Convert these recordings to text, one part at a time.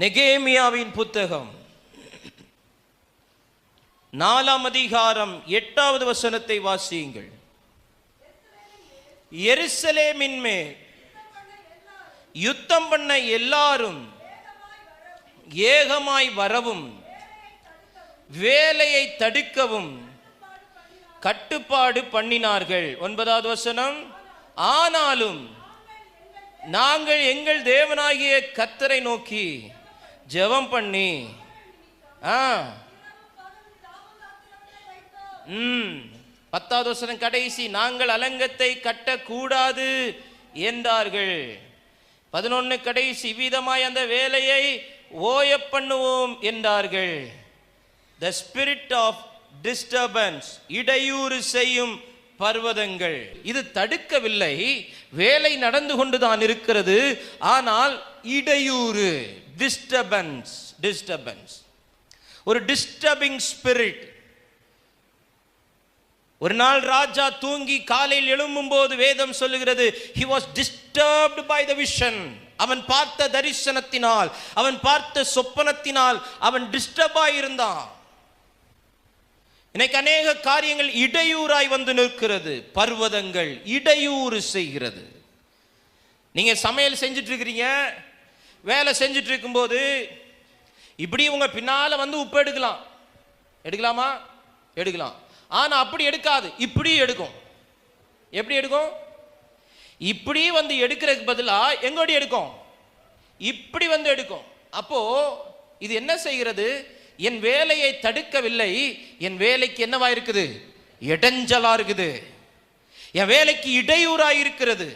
நெகேமியாவின் புத்தகம். நாலாம் அதிகாரம் எட்டாவது வசனத்தை வாசியுங்கள். எருசலேமின் மேல் யுத்தம் பண்ண எல்லாரும் ஏகமாய் வரவும் வேலையை தடுக்கவும் கட்டுப்பாடு பண்ணினார்கள். ஒன்பதாவது வசனம் ஆனாலும் நாங்கள் எங்கள் தேவனாகிய கத்தரை நோக்கி ஜெபம் பண்ணி. ஆ. ம். பத்தாவது வசனம் கடைசி நாங்கள் அலங்கத்தை கட்டக்கூடாது என்றார்கள். பதினொன்று கடைசி விதமாய் அந்த வேலையை ஓய பண்ணுவோம் என்றார்கள். த ஸ்பிரிட் ஆஃப் டிஸ்டர்பன்ஸ் இடையூறு செய்யும் பர்வதங்கள். இது தடுக்கவில்லை. வேலை நடந்து கொண்டுதான் இருக்கிறது. ஆனால் இடையூறு டிஸ்டர்பன்ஸ் டிஸ்டர்பன்ஸ் ஒரு டிஸ்டர்பிங் ஸ்பிரிட் ஒரு நாள் ராஜா தூங்கி காலையில் எழும்பும் போது வேதம் சொல்லுகிறது he was disturbed by the vision அவன் பார்த்த தரிசனத்தினால் அவன் பார்த்த சொப்பனத்தினால் அவன் டிஸ்டர்ப் இருந்தான் இன்னைக்கு அநேக காரியங்கள் இடையூறாய் வந்து நிற்கிறது. பர்வதங்கள் இடையூறு செய்கிறது. நீங்க சமையல் செஞ்சுட்டு இருக்கிறீங்க வேலை செஞ்சுட்டு இருக்கும்போது இப்படி உங்க பின்னால வந்து உப்பு எடுக்கலாம். எடுக்கலாமா? எடுக்கலாம். ஆனா அப்படி எடுக்காது. இப்படி எடுக்கும். எப்படி எடுக்கும்? இப்படி வந்து எடுக்கிறதுக்கு பதிலாக எங்கோடி எடுக்கும்? இப்படி வந்து எடுக்கும். அப்போ இது என்ன செய்கிறது? என் வேலையை தடுக்கவில்லை. என் வேலைக்கு என்னவா இருக்குது இடைஞ்சலா இருக்குது என் வேலைக்கு இடையூறா இருக்கிறது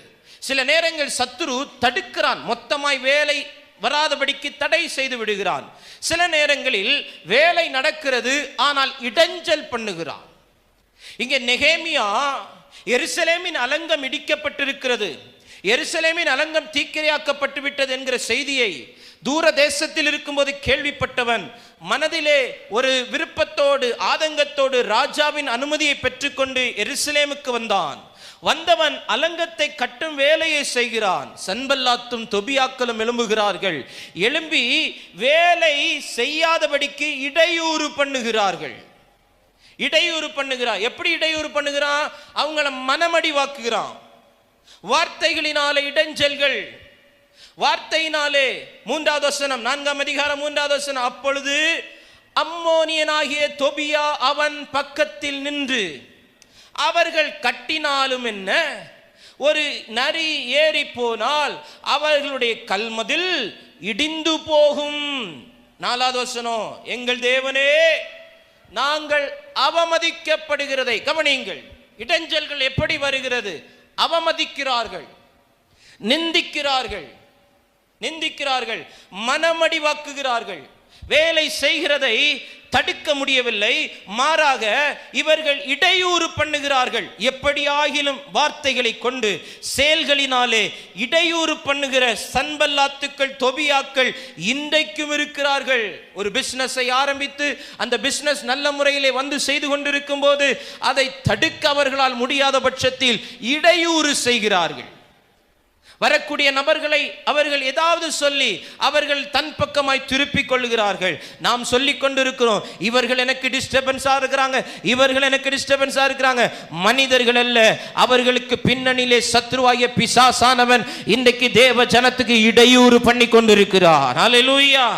சில நேரங்கள் சத்துரு தடுக்கிறான். மொத்தமாய் வேலை வராதபடிக்கு தடை செய்து விடுகிறான். சில நேரங்களில் வேலை நடக்கிறது ஆனால் இடைஞ்சல் பண்ணுகிறான். இங்கே நெகேமியா எருசலேமின் அலங்கம் இடிக்கப்பட்டிருக்கிறது. எருசலேமின் அலங்கம் தீக்கிரையாக்கப்பட்டு விட்டது என்கிற செய்தியை தூர தேசத்தில் இருக்கும்போது கேள்விப்பட்டவன் மனதிலே ஒரு விருப்பத்தோடு ஆதங்கத்தோடு ராஜாவின் அனுமதியை பெற்றுக்கொண்டு எருசலேமுக்கு வந்தான். வந்தவன் அலங்கத்தை கட்டும் வேலையை செய்கிறான். சன்பல்லாத்தும் தொபியாக்களும் எழும்புகிறார்கள். எழும்பி வேலை செய்யாதபடிக்கு இடையூறு பண்ணுகிறார்கள். இடையூறு பண்ணுகிறான். எப்படி இடையூறு பண்ணுகிறான்? அவங்கள மனமடிவாக்குகிறான். வார்த்தைகளினாலே இடைஞ்சல்கள். வார்த்தையினாலே மூன்றாவது வசனம் நான்காம் அதிகாரம் மூன்றாவது வசனம். அப்பொழுது அம்மோனியனாகிய தொபியா அவன் பக்கத்தில் நின்று அவர்கள் கட்டினாலும் என்ன? ஒரு நரி ஏறி போனால் அவர்களுடைய கல்மதில் இடிந்து போகும். நாலாவது வசனம் எங்கள் தேவனே நாங்கள் அவமதிக்கப்படுகிறதை கவனியுங்கள். இடைஞ்சல்கள் எப்படி வருகிறது? அவமதிக்கிறார்கள். நிந்திக்கிறார்கள். நிந்திக்கிறார்கள். மனமடிவாக்குகிறார்கள். வேலை செய்கிறதை தடுக்க முடியவில்லை. மாறாக இவர்கள் இடையூறு பண்ணுகிறார்கள். எப்படியாகிலும் வார்த்தைகளை கொண்டு செயல்களினாலே இடையூறு பண்ணுகிற சன்பல்லாத்துக்கள் தொபியாக்கள் இன்றைக்கும் இருக்கிறார்கள். ஒரு பிஸ்னஸை ஆரம்பித்து அந்த பிஸ்னஸ் நல்ல முறையிலே வந்து செய்து கொண்டிருக்கும் போது அதை தடுக்க அவர்களால் முடியாத பட்சத்தில் இடையூறு செய்கிறார்கள். வரக்கூடிய நபர்களை அவர்கள் ஏதாவது சொல்லி அவர்கள் தன் பக்கமாய் திருப்பிக் கொள்கிறார்கள் நாம் சொல்லிக் கொண்டிருக்கிறோம் இவர்கள் எனக்கு டிஸ்டர்பன்ஸாக இருக்கிறாங்க இவர்கள் எனக்கு டிஸ்டர்பன்ஸாக இருக்கிறாங்க. மனிதர்கள் அல்ல அவர்களுக்கு பின்னணியிலே சத்ருவாகிய பிசாசானவன் இன்றைக்கு தேவ ஜனத்துக்கு இடையூறு பண்ணி கொண்டிருக்கிறார். ஹalleluya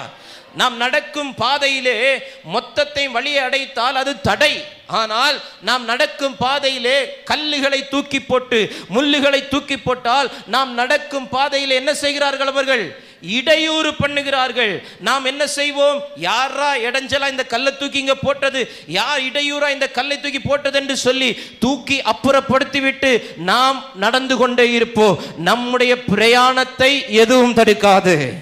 நாம் நடக்கும் பாதையிலே மொத்தத்தை வழியை அடைத்தால் அது தடை. ஆனால் நாம் நடக்கும் பாதையிலே கல்லுகளை தூக்கி போட்டு முள்ளுகளை தூக்கி போட்டால் நாம் நடக்கும் பாதையில் என்ன செய்கிறார்கள் அவர்கள்? இடையூறு பண்ணுகிறார்கள். நாம் என்ன செய்வோம்? யாரா இடைஞ்சலா இந்த கல்லை தூக்கி இங்க போட்டது? யார் இடையூறா இந்த கல்லை தூக்கி போட்டது என்று சொல்லி தூக்கி அப்புறப்படுத்தி விட்டு நாம் நடந்து கொண்டே இருப்போம். நம்முடைய பிரயாணத்தை எதுவும் தடுக்காது.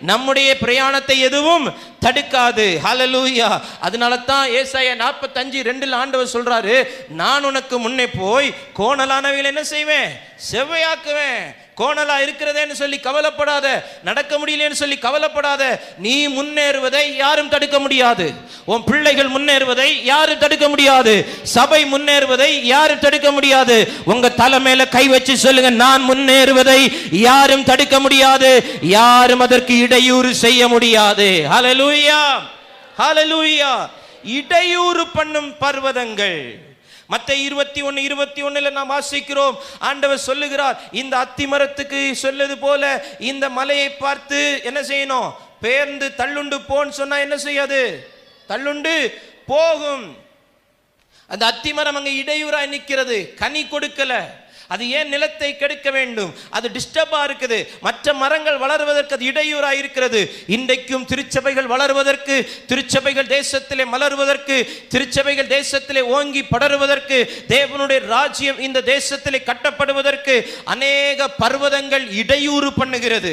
நம்முடைய பிரயாணத்தை எதுவும் தடுக்காது. ஹலலூயா அதனால தான் ஏசாயா நாற்பத்தஞ்சு ரெண்டில் ஆண்டவர் சொல்றாரு நான் உனக்கு முன்னே போய் கோணலானவையில் என்ன செய்வேன்? செவ்வையாக்குவேன். கோணலா இருக்கிறதேன்னு சொல்லி கவலைப்படாத நடக்க முடியலன்னு சொல்லி கவலைப்படாத நீ முன்னேறுவதை யாரும் தடுக்க முடியாது. உன் பிள்ளைகள் முன்னேறுவதை யாரும் தடுக்க முடியாது. சபை முன்னேறுவதை யாரும் தடுக்க முடியாது. உங்க தலை மேல கை வச்சு சொல்லுங்க நான் முன்னேறுவதை யாரும் தடுக்க முடியாது. யாரும் அதற்கு இடையூறு செய்ய முடியாது. ஹலலூயா ஹலலூயா இடையூறு பண்ணும் பர்வதங்கள். மத்த இருபத்தி ஒன்னு இருபத்தி ஒண்ணுல நாம் வாசிக்கிறோம். ஆண்டவர் சொல்லுகிறார் இந்த அத்தி மரத்துக்கு போல இந்த மலையை பார்த்து என்ன செய்யணும்? பேர்ந்து தள்ளுண்டு போன்னு சொன்னா என்ன செய்யாது? தள்ளுண்டு போகும். அந்த அத்திமரம் அங்கே இடையூறாய் நிற்கிறது. கனி கொடுக்கல. அது ஏன் நிலத்தை கெடுக்க வேண்டும்? அது டிஸ்டர்பா இருக்குது. மற்ற மரங்கள் வளருவதற்கு அது இடையூறா இருக்கிறது. இன்றைக்கும் திருச்சபைகள் வளருவதற்கு திருச்சபைகள் தேசத்திலே மலருவதற்கு திருச்சபைகள் தேசத்திலே ஓங்கி படருவதற்கு தேவனுடைய ராஜ்யம் இந்த தேசத்திலே கட்டப்படுவதற்கு அநேக பர்வதங்கள் இடையூறு பண்ணுகிறது.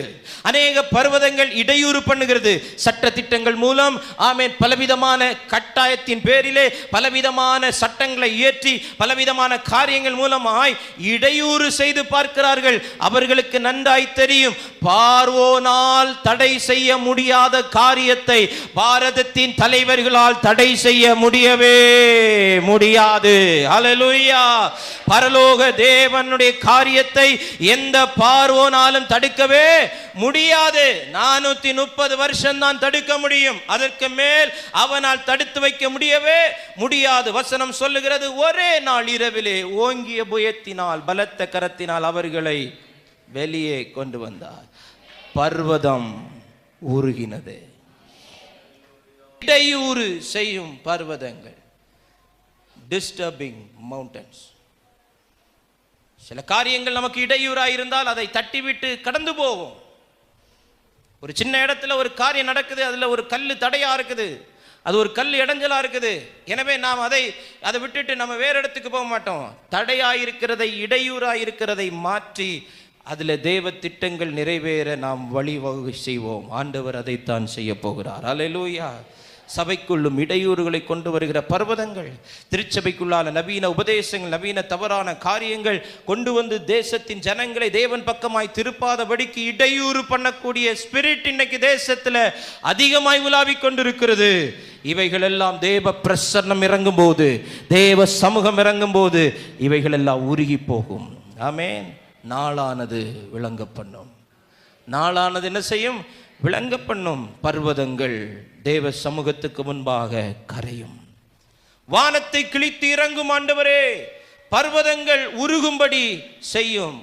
அநேக பர்வதங்கள் இடையூறு பண்ணுகிறது. சட்ட திட்டங்கள் மூலம் ஆமேன். பலவிதமான கட்டாயத்தின் பேரிலே பலவிதமான சட்டங்களை இயற்றி பலவிதமான காரியங்கள் மூலமாய் இட இடையூறு செய்து பார்க்கிறார்கள். அவர்களுக்கு நன்றாய் தெரியும். பார்வோனால் தடை செய்ய முடியாத காரியத்தை பாரதத்தின் தலைவர்களால் தடை செய்ய முடியவே முடியாது. அலலுயா பரலோக தேவனுடைய காரியத்தை எந்த பார்வோனாலும் தடுக்கவே முடியாது. நானூத்தி முப்பது வருஷம் தான் தடுக்க முடியும். அதற்கு மேல் அவனால் தடுத்து வைக்க முடியவே முடியாது. வசனம் சொல்லுகிறது ஒரே நாள் இரவிலே ஓங்கிய புயத்தினால் பலத்த கரத்தினால் அவர்களை வெளியே கொண்டு வந்தார். பர்வதம் உருகினது. இடையூறு செய்யும் பர்வதங்கள். டிஸ்டர்பிங் மவுண்டன்ஸ் சில காரியங்கள் நமக்கு இடையூறாக இருந்தால் அதை தட்டிவிட்டு கடந்து போவோம். ஒரு சின்ன இடத்துல ஒரு காரியம் நடக்குது அதில் ஒரு கல் தடையா இருக்குது. அது ஒரு கல் இடைஞ்சலாக இருக்குது. எனவே நாம் அதை அதை விட்டுட்டு நம்ம வேற இடத்துக்கு போக மாட்டோம். தடையாக இருக்கிறதை இடையூறாக இருக்கிறதை மாற்றி அதில் தேவ திட்டங்கள் நிறைவேற நாம் வழிவகை செய்வோம். ஆண்டவர் அதைத்தான் செய்ய போகிறார். அல்லேலூயா சபைக்குள்ளும் இடையூறுகளை கொண்டு வருகிற பர்வதங்கள் திருச்சபைக்குள்ளான நவீன உபதேசங்கள் நவீன தவறான காரியங்கள் கொண்டு வந்து தேசத்தின் ஜனங்களை தேவன் பக்கமாய் திருப்பாதபடிக்கு இடையூறு பண்ணக்கூடிய ஸ்பிரிட் இன்னைக்கு தேசத்துல அதிகமாய் உலாவிக் கொண்டிருக்கிறது. இவைகள் எல்லாம் தேவ பிரசன்னம் இறங்கும் போது தேவ சமூகம் இறங்கும் போது இவைகள் எல்லாம் உருகி போகும். ஆமென். நாளானது விளங்க பண்ணும் நாளானது என்ன செய்யும்? விளங்க பண்ணும் பர்வதங்கள் தேவ சமூகத்துக்கு முன்பாக கரையும். வானத்தை கிழித்து இறங்கும் ஆண்டவரே பர்வதங்கள் உருகும்படி செய்யும்.